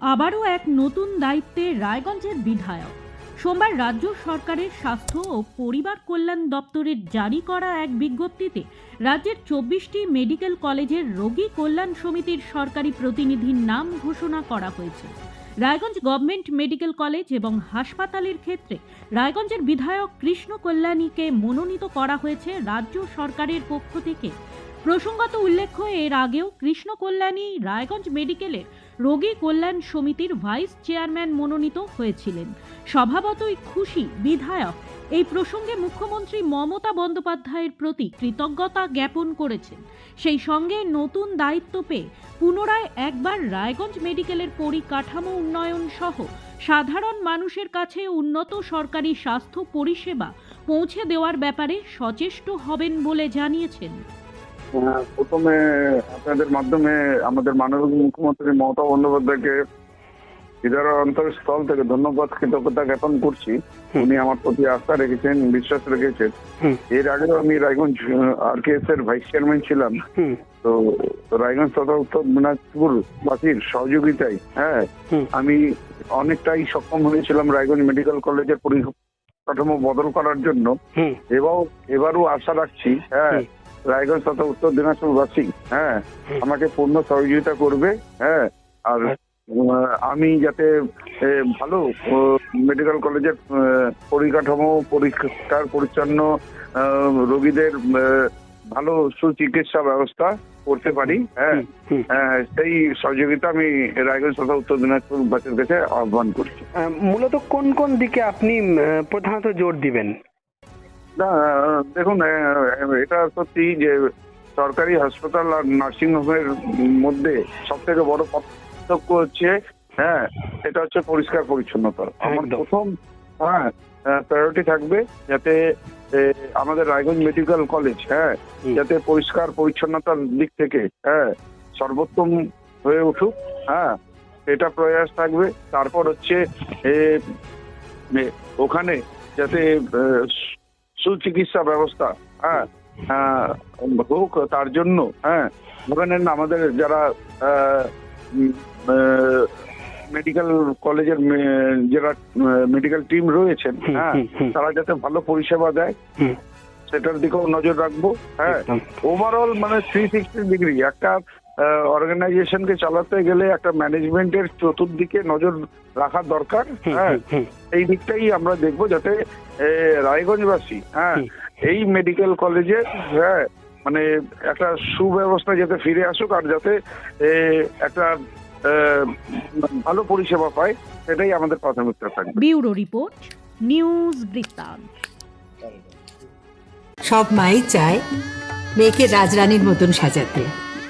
আবারও এক নতুন দায়িত্বে রায়গঞ্জের বিধায়ক। সোমবার রাজ্য সরকারের স্বাস্থ্য ও পরিবার কল্যাণ দপ্তরের জারি করা এক বিজ্ঞপ্তিতে রাজ্যের চব্বিশটি মেডিকেল কলেজের রোগী কল্যাণ সমিতির সরকারি প্রতিনিধির নাম ঘোষণা করা হয়েছে। রায়গঞ্জ গভর্নমেন্ট মেডিকেল কলেজ এবং হাসপাতালের ক্ষেত্রে রায়গঞ্জের বিধায়ক কৃষ্ণ কল্যাণীকে মনোনীত করা হয়েছে রাজ্য সরকারের পক্ষ থেকে। প্রসঙ্গত উল্লেখ্য, এর আগেও কৃষ্ণ কল্যাণী রায়গঞ্জ মেডিকেলের রোগী কল্যাণ সমিতির ভাইস চেয়ারম্যান মনোনীত হয়েছিলেন। স্বভাবতই খুশি বিধায়ক। এই প্রসঙ্গে মুখ্যমন্ত্রী মমতা বন্দ্যোপাধ্যায়ের প্রতি কৃতজ্ঞতা জ্ঞাপন করেছেন। সেই সঙ্গে নতুন দায়িত্ব পেয়ে পুনরায় একবার রায়গঞ্জ মেডিকেলের পরিকাঠামো উন্নয়ন সহ সাধারণ মানুষের কাছে উন্নত সরকারি স্বাস্থ্য পরিষেবা পৌঁছে দেওয়ার ব্যাপারে সচেষ্ট হবেন বলে জানিয়েছেন। প্রথমে আপনাদের মাধ্যমে আমাদের মাননীয় মুখ্যমন্ত্রী মমতা বন্দ্যোপাধ্যায়কে হৃদয়ের অন্তরস্থল থেকে ধন্যবাদ কৃতজ্ঞতা জ্ঞাপন করছি। উনি আমার প্রতি আস্থা রেখেছেন বিশ্বাস রেখেছেন। এর আগেও আমি রায়গঞ্জ আর কে এস এর ভাইস চেয়ারম্যান ছিলাম। তো রায়গঞ্জ তথা উত্তর দিনাজপুর বাসীর সহযোগিতায় হ্যাঁ আমি অনেকটাই সক্ষম হয়েছিলাম রায়গঞ্জ মেডিকেল কলেজের পরিকাঠামো বদল করার জন্য। এবার এবারও আশা রাখছি হ্যাঁ। রায়গঞ্জ তথা উত্তর দিনাজপুরবাসী হ্যাঁ আমাকে পূর্ণ সহযোগিতা করবে হ্যাঁ আর আমি যাতে ভালো মেডিকেল কলেজের পরিকাঠামো পরিষ্কার পরিচ্ছন্ন রোগীদের ভালো সুচিকিৎসা ব্যবস্থা করতে পারি হ্যাঁ হুম। সেই সহযোগিতা আমি রায়গঞ্জ তথা উত্তর দিনাজপুরবাসীর কাছে আহ্বান করছি। মূলত কোন কোন দিকে আপনি প্রধানত জোর দিবেন? না দেখুন এটা সত্যি যে সরকারি হাসপাতাল আর নার্সিং হোমের মধ্যে সব থেকে বড় পার্থক্য হচ্ছে হ্যাঁ এটা হচ্ছে পরিষ্কার পরিচ্ছন্নতা। আমার। প্রথম হ্যাঁ প্রায়োরিটি থাকবে যাতে আমাদের রায়গঞ্জ মেডিকেল কলেজ হ্যাঁ যাতে পরিষ্কার পরিচ্ছন্নতার দিক থেকে হ্যাঁ সর্বোত্তম হয়ে উঠুক হ্যাঁ এটা প্রয়াস থাকবে। তারপর হচ্ছে ওখানে যাতে সুচিকিৎসা ব্যবস্থা হ্যাঁ আহ, হোক তার জন্য হ্যাঁ না আমাদের যারা মেডিকেল কলেজের যারা মেডিকেল টিম রয়েছেন হ্যাঁ। তারা যাতে ভালো পরিষেবা দেয় সেটার দিকেও নজর রাখব হ্যাঁ ওভারঅল মানে থ্রি সিক্সটি ডিগ্রি একটা অর্গানাইজেশনকে চালাতে গেলে একটা ম্যানেজমেন্টের চতুর্দিকে নজর রাখা দরকার হ্যাঁ। এই দিকটাই আমরা দেখব যাতে রায়গঞ্জবাসী হ্যাঁ এই মেডিকেল কলেজে হ্যাঁ মানে একটা সুব্যবস্থা যাতে ফিরে আসুক আর যাতে একটা ভালো পরিষেবা পায় সেটাই আমাদের প্রাথমিকতা থাকবে। ব্যুরো রিপোর্ট নিউজ বৃত্তান্ত। সব মাই চায় মেয়েকে রাজরানীর মতন সাজাতে।